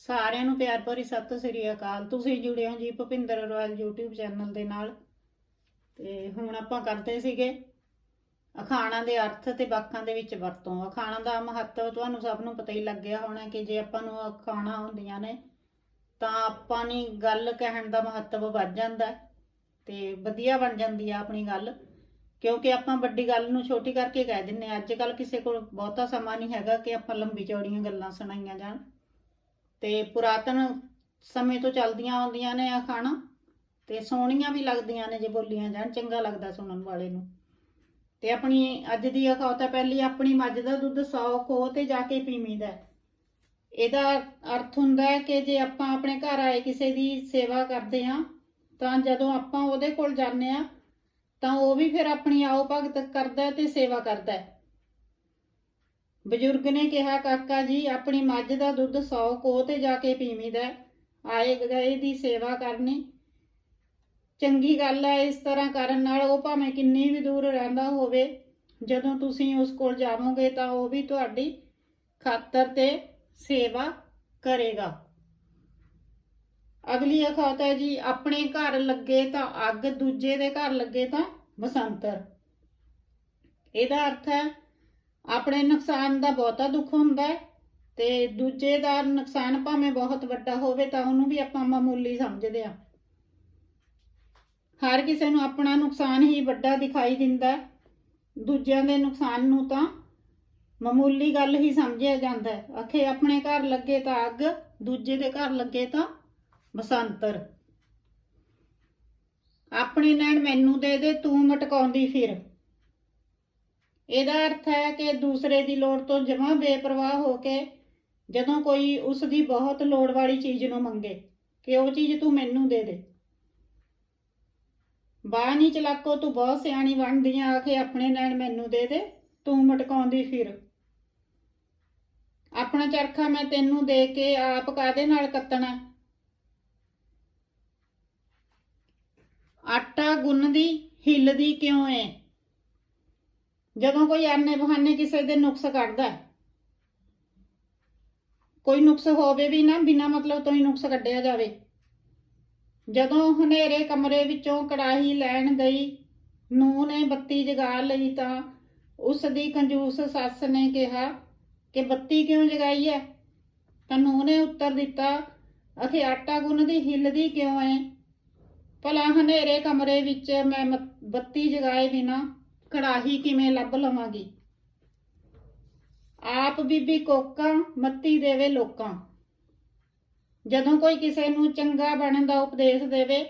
ਸਾਰਿਆਂ ਨੂੰ ਪਿਆਰ ਭਰੀ ਸਤਿ ਸ੍ਰੀ ਅਕਾਲ। ਤੁਸੀਂ ਜੁੜੇ ਹੋ ਜੀ ਭੁਪਿੰਦਰ ਰੋਇਲ YouTube ਚੈਨਲ ਦੇ ਨਾਲ। ਤੇ ਹੁਣ ਆਪਾਂ ਕਰਦੇ ਸੀਗੇ ਅਖਾਣਾਂ ਦੇ ਅਰਥ ਤੇ ਵਾਕਾਂ ਦੇ ਵਿੱਚ ਵਰਤੋਂ। ਅਖਾਣਾਂ ਦਾ ਮਹੱਤਵ ਤੁਹਾਨੂੰ ਸਭ ਨੂੰ ਪਤਾ ਹੀ ਲੱਗਿਆ ਹੋਣਾ ਕਿ ਜੇ ਆਪਾਂ ਨੂੰ ਅਖਾਣਾਂ ਹੁੰਦੀਆਂ ਨੇ, ਤਾਂ ਆਪਾਂ ਨੇ ਗੱਲ ਕਹਿਣ ਦਾ ਮਹੱਤਵ ਵੱਧ ਜਾਂਦਾ ਹੈ। ਤੇ ਵਧੀਆ ਬਣ ਜਾਂਦੀ ਆ ਆਪਣੀ ਗੱਲ, ਕਿਉਂਕਿ ਆਪਾਂ ਵੱਡੀ ਗੱਲ ਨੂੰ ਛੋਟੀ ਕਰਕੇ ਕਹਿ ਦਿੰਨੇ ਆ ਅੱਜ ਕੱਲ ਕਿਸੇ ਕੋਲ ਬਹੁਤਾ ਸਮਾਂ ਨਹੀਂ ਹੈਗਾ ਕਿ ਆਪਾਂ ਲੰਬੀ ਚੌੜੀਆਂ ਗੱਲਾਂ ਸੁਣਾਈਆਂ ਜਾਣ। ਤੇ ਪੁਰਾਤਨ ਸਮੇਂ ਤੋਂ ਚੱਲਦੀਆਂ ਆਉਂਦੀਆਂ ਨੇ ਅਖਾਣਾਂ ਤੇ ਸੋਹਣੀਆਂ ਵੀ ਲੱਗਦੀਆਂ ਨੇ ਜੇ ਬੋਲੀਆਂ ਜਾਣ, ਚੰਗਾ ਲੱਗਦਾ ਸੁਣਨ ਵਾਲੇ ਨੂੰ ਤੇ ਆਪਣੀ ਅੱਜ ਦੀ ਅਖੌਤ ਹੈ ਪਹਿਲੀ ਆਪਣੀ ਮੱਝ ਦਾ ਦੁੱਧ 100 ਖੋ ਤੇ ਜਾ ਕੇ ਪੀਵੀਂਦਾ ਹੈ। ਇਹਦਾ ਅਰਥ ਹੁੰਦਾ ਹੈ ਕਿ ਜੇ ਆਪਾਂ ਆਪਣੇ ਘਰ ਆਏ ਕਿਸੇ ਦੀ ਸੇਵਾ ਕਰਦੇ ਹਾਂ, ਤਾਂ ਜਦੋਂ ਆਪਾਂ ਉਹਦੇ ਕੋਲ ਜਾਂਦੇ ਆ ਤਾਂ ਉਹ ਵੀ ਫਿਰ ਆਪਣੀ ਆਓ ਭਗਤ ਕਰਦਾ ਤੇ ਸੇਵਾ ਕਰਦਾ ਹੈ ਬਜ਼ੁਰਗ ਨੇ ਕਿਹਾ, ਕਾਕਾ ਜੀ, ਆਪਣੀ ਮੱਝ ਦਾ ਦੁੱਧ 100 ਕੋਹ ਤੇ ਜਾ ਕੇ ਪੀਵੀਂਦਾ ਹੈ। ਆਏ ਗਏ ਦੀ ਸੇਵਾ ਕਰਨੀ। ਚੰਗੀ ਗੱਲ ਹੈ, ਇਸ ਤਰ੍ਹਾਂ ਕਰਨ ਨਾਲ ਉਹ ਭਾਵੇਂ ਕਿੰਨੀ ਵੀ ਦੂਰ ਰਹਿੰਦਾ ਹੋਵੇ, ਜਦੋਂ ਤੁਸੀਂ ਉਸ ਕੋਲ ਜਾਵੋਗੇ ਤਾਂ ਉਹ ਵੀ ਤੁਹਾਡੀ ਖਾਤਰ ਤੇ ਸੇਵਾ ਕਰੇਗਾ। ਅਗਲੀ ਅਖੌਤ ਹੈ ਜੀ, ਆਪਣੇ ਘਰ ਲੱਗੇ ਤਾਂ ਅੱਗ, ਦੂਜੇ ਦੇ ਘਰ ਲੱਗੇ ਤਾਂ ਬਸੰਤਰ। ਇਹਦਾ ਅਰਥ ਹੈ ਆਪਣੇ ਨੁਕਸਾਨ ਦਾ ਬਹੁਤਾ ਦੁੱਖ ਹੁੰਦਾ ਹੈ ਤੇ ਦੂਜੇ ਦਾ ਨੁਕਸਾਨ ਭਾਵੇਂ ਬਹੁਤ ਵੱਡਾ ਹੋਵੇ ਤਾਂ ਉਹਨੂੰ ਵੀ ਆਪਾਂ ਮਾਮੂਲੀ ਸਮਝਦੇ ਆ ਹਰ ਕਿਸੇ ਨੂੰ ਆਪਣਾ ਨੁਕਸਾਨ ਹੀ ਵੱਡਾ ਦਿਖਾਈ ਦਿੰਦਾ ਹੈ। ਦੂਜਿਆਂ ਦੇ ਨੁਕਸਾਨ ਨੂੰ ਤਾਂ ਮਾਮੂਲੀ ਗੱਲ ਹੀ ਸਮਝਿਆ ਜਾਂਦਾ ਹੈ। ਅਖੇ ਆਪਣੇ ਘਰ ਲੱਗੇ ਤਾਂ ਅੱਗ, ਦੂਜੇ ਦੇ ਘਰ ਲੱਗੇ ਤਾਂ ਬਸੰਤਰ। ਆਪਣੀ ਨੈਣ ਮੈਨੂੰ ਦੇ ਦੇ, ਤੂੰ ਮਟਕਾਉਂਦੀ ਫਿਰ। ਇਹਦਾ ਅਰਥ ਹੈ ਕਿ ਦੂਸਰੇ ਦੀ ਲੋੜ ਤੋਂ ਜਮਾਂ ਬੇਪਰਵਾਹ ਹੋ ਕੇ ਜਦੋਂ ਕੋਈ ਉਸ ਦੀ ਬਹੁਤ ਲੋੜ ਵਾਲੀ ਚੀਜ਼ ਨੂੰ ਮੰਗੇ ਕਿ ਉਹ ਚੀਜ਼ ਤੂੰ ਮੈਨੂੰ ਦੇ ਦੇ। ਬਾਹ ਨਹੀਂ ਚਲਾਕੋ, ਤੂੰ ਬਹੁਤ ਸਿਆਣੀ ਬਣਦੀ ਆ ਕੇ ਆਪਣੇ ਨਾਲ ਮੈਨੂੰ ਦੇ ਦੇ, ਤੂੰ ਮਟਕਾਉਂਦੀ ਫਿਰ। ਆਪਣਾ ਚਰਖਾ ਮੈਂ ਤੈਨੂੰ ਦੇ ਕੇ ਆਪ ਕਾਦੇ ਨਾਲ ਕੱਤਣਾ? ਆਟਾ ਗੁੰਨਦੀ, ਹਿੱਲਦੀ ਕਿਉਂ ਏ? ਜਦੋਂ ਕੋਈ ਆਨੇ ਬਹਾਨੇ ਕਿਸੇ ਦੇ ਨੁਕਸ ਕੱਢਦਾ ਹੈ, ਕੋਈ ਨੁਕਸ ਹੋਵੇ ਵੀ ਨਾ ਬਿਨਾ ਮਤਲਬ ਤੋਂ ਹੀ ਨੁਕਸ ਕੱਢਿਆ ਜਾਵੇ। ਜਦੋਂ ਹਨੇਰੇ ਕਮਰੇ ਵਿੱਚੋਂ ਕੜਾਹੀ ਲੈਣ ਗਈ ਨੂੰ ਨੇ ਬੱਤੀ ਜਗਾ ਲਈ ਤਾਂ ਉਸ ਦੀ ਕੰਜੂਸ ਸੱਸ ਨੇ ਕਿਹਾ ਕਿ ਬੱਤੀ ਕਿਉਂ ਜਗਾਈ ਹੈ ਤਾਂ ਨੂੰ ਨੇ ਉੱਤਰ ਦਿੱਤਾ ਅਖੇ ਆਟਾ ਗੁੰਨਦੀ ਹਿੱਲਦੀ ਕਿਉਂ ਐ? ਭਲਾ ਹਨੇਰੇ ਕਮਰੇ ਵਿੱਚ ਮੈਂ ਬੱਤੀ ਜਗਾਏ ਬਿਨਾ ਕੜਾਹੀ ਕਿਵੇਂ ਲੱਭ ਲਵਾਂਗੀ? ਆਪ ਬੀਬੀ ਕੋਕਾਂ ਮੱਤੀ ਦੇਵੇ ਲੋਕਾਂ। ਜਦੋਂ ਕੋਈ ਕਿਸੇ ਨੂੰ ਚੰਗਾ ਬਣਨ ਦਾ ਉਪਦੇਸ਼ ਦੇਵੇ,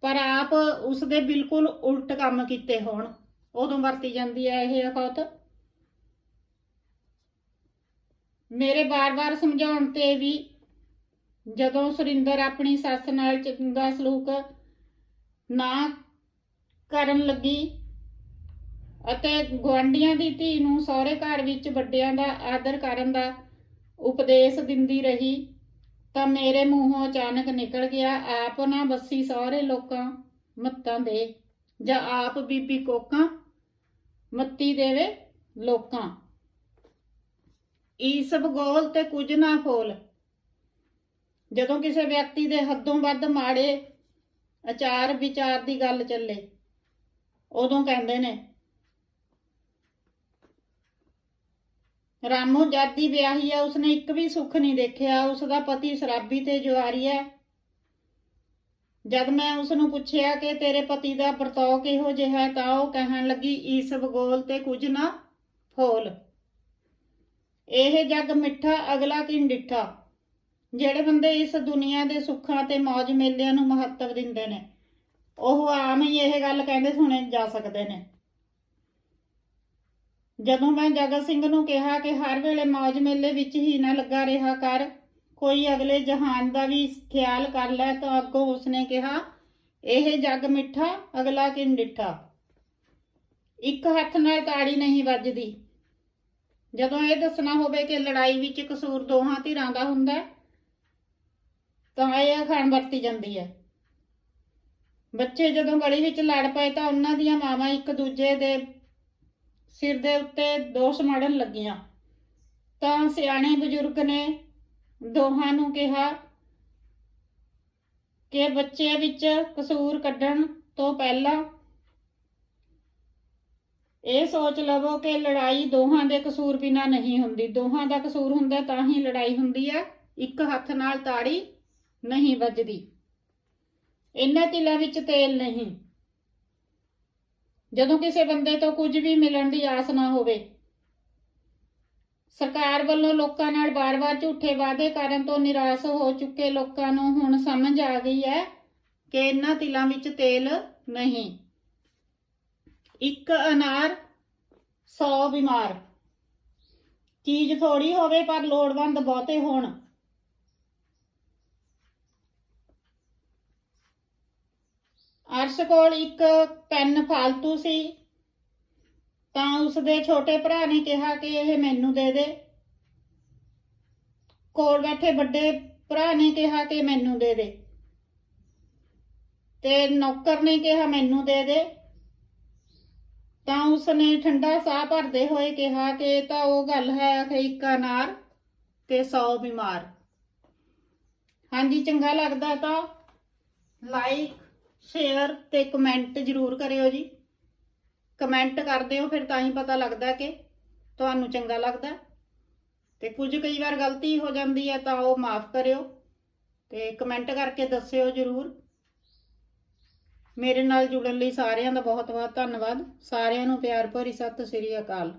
ਪਰ ਆਪ ਉਸ ਦੇ ਬਿਲਕੁਲ ਉਲਟ ਕੰਮ ਕੀਤੇ ਹੋਣ, ਉਦੋਂ ਵਰਤੀ ਜਾਂਦੀ ਹੈ ਇਹ ਅਖੌਤ। ਮੇਰੇ ਬਾਰ-ਬਾਰ ਸਮਝਾਉਣ ਤੇ ਵੀ ਜਦੋਂ ਸੁਰਿੰਦਰ ਆਪਣੀ ਸੱਸ ਨਾਲ ਚੰਗਾ ਸਲੂਕ ਨਾ ਕਰਨ ਲੱਗੀ ਅਤੇ ਗੁਆਂਢੀਆਂ ਦੀ ਧੀ ਨੂੰ ਸਹੁਰੇ ਘਰ ਵਿੱਚ ਵੱਡਿਆਂ ਦਾ ਆਦਰ ਕਰਨ ਦਾ ਉਪਦੇਸ਼ ਦਿੰਦੀ ਰਹੀ, ਤਾਂ ਮੇਰੇ ਮੂੰਹੋਂ ਅਚਾਨਕ ਨਿਕਲ ਗਿਆ, ਆਪ ਨਾ ਬੱਸੀ ਸਹੁਰੇ ਲੋਕਾਂ ਮੱਤਾਂ ਦੇ, ਜਾਂ ਆਪ ਬੀਬੀ ਕੋਕਾਂ ਮੱਤੀ ਦੇਵੇ ਲੋਕਾਂ। ਈਸਬ ਗੋਲ ਤੇ ਕੁਝ ਨਾ ਫੋਲ ਜਦੋਂ ਕਿਸੇ ਵਿਅਕਤੀ ਦੇ ਹੱਦੋਂ ਵੱਧ ਮਾੜੇ ਆਚਾਰ ਵਿਚਾਰ ਦੀ ਗੱਲ ਚੱਲੇ, ਉਦੋਂ ਕਹਿੰਦੇ ਨੇ ਰਾਮੋ ਜਾਦੀ ਵਿਆਹੀ ਹੈ ਉਸਨੇ ਇੱਕ ਵੀ ਸੁੱਖ ਨਹੀਂ ਦੇਖਿਆ ਉਸ ਦਾ ਪਤੀ ਸ਼ਰਾਬੀ ਤੇ ਜੁਆਰੀ ਹੈ ਜਦ ਮੈਂ ਉਸ ਨੂੰ ਪੁੱਛਿਆ ਕਿ ਤੇਰੇ ਪਤੀ ਦਾ ਵਰਤਾਓ ਕਿਹੋ ਜਿਹਾ ਹੈ, ਤਾਂ ਉਹ ਕਹਿਣ ਲੱਗੀ, ਇਸ ਭਗੋਲ ਤੇ ਕੁਝ ਨਾ ਫੋਲ। ਇਹ ਜੱਗ ਮਿੱਠਾ, ਅਗਲਾ ਕੀ ਡਿੱਠਾ? ਜਿਹੜੇ ਬੰਦੇ ਇਸ ਦੁਨੀਆ ਦੇ ਸੁੱਖਾਂ ਤੇ ਮੌਜ ਮੇਲਿਆਂ ਨੂੰ ਮਹੱਤਵ ਦਿੰਦੇ ਨੇ, ਉਹ ਆਮ ਹੀ ਇਹ ਗੱਲ ਕਹਿੰਦੇ ਸੁਣੇ ਜਾ ਸਕਦੇ ਨੇ। ਜਦੋਂ ਮੈਂ ਜਗਤ ਸਿੰਘ ਨੂੰ ਕਿਹਾ ਕਿ ਹਰ ਵੇਲੇ ਮौज ਮੇਲੇ ਵਿੱਚ ਹੀ ਨਾ ਲੱਗਾ ਰਿਹਾ ਕਰ, ਕੋਈ ਅਗਲੇ ਜਹਾਨ ਦਾ ਵੀ ਖਿਆਲ ਕਰ ਲੈ ਤਾਂ ਅੱਗੋਂ ਉਸਨੇ ਕਿਹਾ, ਇਹ ਜੱਗ ਮਿੱਠਾ, ਅਗਲਾ ਕਿਨ ਡਿੱਠਾ? ਇੱਕ ਹੱਥ ਨਾਲ ਤਾੜੀ ਨਹੀਂ ਵੱਜਦੀ। ਜਦੋਂ ਇਹ ਦੱਸਣਾ ਹੋਵੇ ਕਿ ਲੜਾਈ ਵਿੱਚ ਕਸੂਰ ਦੋਹਾਂ ਧਿਰਾਂ ਦਾ ਹੁੰਦਾ ਤਾਂ ਇਹ ਅਖਾਣ ਵਰਤੀ ਜਾਂਦੀ ਹੈ। ਬੱਚੇ ਜਦੋਂ ਗਲੀ ਵਿੱਚ ਲੜ ਪਏ ਤਾਂ ਉਹਨਾਂ ਦੀਆਂ ਮਾਵਾਂ ਇੱਕ ਦੂਜੇ ਦੇ ਸਿਰ ਦੇ ਉੱਤੇ ਦੋਸ਼ ਮਾਰਨ ਲੱਗੀਆਂ। ਤਾਂ ਸਿਆਣੇ ਬਜ਼ੁਰਗ ਨੇ ਦੋਹਾਂ ਨੂੰ ਕਿਹਾ ਕਿ ਬੱਚੇ ਵਿੱਚ ਕਸੂਰ ਕੱਢਣ ਤੋਂ ਪਹਿਲਾਂ ਇਹ ਸੋਚ ਲਵੋ ਕਿ ਲੜਾਈ ਦੋਹਾਂ ਦੇ ਕਸੂਰ ਬਿਨਾ ਨਹੀਂ ਹੁੰਦੀ। ਦੋਹਾਂ ਦਾ ਕਸੂਰ ਹੁੰਦਾ ਤਾਂ ਹੀ ਲੜਾਈ ਹੁੰਦੀ ਹੈ ਇੱਕ ਹੱਥ ਨਾਲ ਤਾੜੀ ਨਹੀਂ ਵੱਜਦੀ। ਇਹਨਾਂ ਤਿਲਾਂ ਵਿੱਚ ਤੇਲ ਨਹੀਂ। ਜਦੋਂ ਕਿਸੇ ਬੰਦੇ ਤੋਂ ਕੁਝ ਵੀ ਮਿਲਣ ਦੀ ਆਸ ਨਾ ਹੋਵੇ। ਸਰਕਾਰ ਵੱਲੋਂ ਲੋਕਾਂ ਨਾਲ ਬਾਰ-ਬਾਰ ਝੂਠੇ ਵਾਅਦੇ ਕਰਨ ਤੋਂ ਨਿਰਾਸ਼ ਹੋ ਚੁੱਕੇ ਲੋਕਾਂ ਨੂੰ ਹੁਣ ਸਮਝ ਆ ਗਈ ਹੈ ਕਿ ਇਹਨਾਂ ਤਿਲਾਂ ਵਿੱਚ ਤੇਲ ਨਹੀਂ। ਇੱਕ ਅਨਾਰ 100 ਬਿਮਾਰ। ਚੀਜ਼ ਥੋੜੀ ਹੋਵੇ ਪਰ ਲੋੜਵੰਦ ਬਹੁਤੇ ਹੋਣ। ਅਰਸ਼ ਕੋਲ ਇੱਕ ਪੈਨ ਫਾਲਤੂ ਸੀ, ਤਾਂ ਉਸਦੇ ਛੋਟੇ ਭਰਾ ਨੇ ਕਿਹਾ ਕਿ ਇਹ ਮੈਨੂੰ ਦੇ ਦੇ। ਕੋਲ ਬੈਠੇ ਵੱਡੇ ਭਰਾ ਨੇ ਕਿਹਾ ਕਿ ਮੈਨੂੰ ਦੇ ਦੇ। ਤੇ ਨੌਕਰ ਨੇ ਕਿਹਾ, ਮੈਨੂੰ ਦੇ ਦੇ। ਤਾਂ ਉਸਨੇ ਠੰਡਾ ਸਾਹ ਭਰਦੇ ਹੋਏ ਕਿਹਾ ਕਿ ਤਾਂ ਉਹ ਗੱਲ ਹੈ ਕਿ ਇੱਕ ਅਨਾਰ ਤੇ 100 ਬਿਮਾਰ। ਹਾਂਜੀ, ਚੰਗਾ ਲੱਗਦਾ ਤਾਂ ਲਾਈਕ ਸ਼ੇਅਰ ਤੇ ਕਮੈਂਟ ਜ਼ਰੂਰ ਕਰਿਓ ਜੀ। ਕਮੈਂਟ ਕਰਦੇ ਹੋ ਫਿਰ ਤਾਂ ਹੀ ਪਤਾ ਲੱਗਦਾ ਕਿ ਤੁਹਾਨੂੰ ਚੰਗਾ ਲੱਗਦਾ। ਤੇ ਕੁਝ ਕਈ ਵਾਰ ਗਲਤੀ ਹੋ ਜਾਂਦੀ ਹੈ ਤਾਂ ਉਹ ਮਾਫ ਕਰਿਓ ਤੇ ਕਮੈਂਟ ਕਰਕੇ ਦੱਸਿਓ ਜ਼ਰੂਰ। ਮੇਰੇ ਨਾਲ ਜੁੜਨ ਲਈ ਸਾਰਿਆਂ ਦਾ ਬਹੁਤ ਬਹੁਤ ਧੰਨਵਾਦ। ਸਾਰਿਆਂ ਨੂੰ ਪਿਆਰ ਭਰੀ ਸਤਿ ਸ੍ਰੀ ਅਕਾਲ।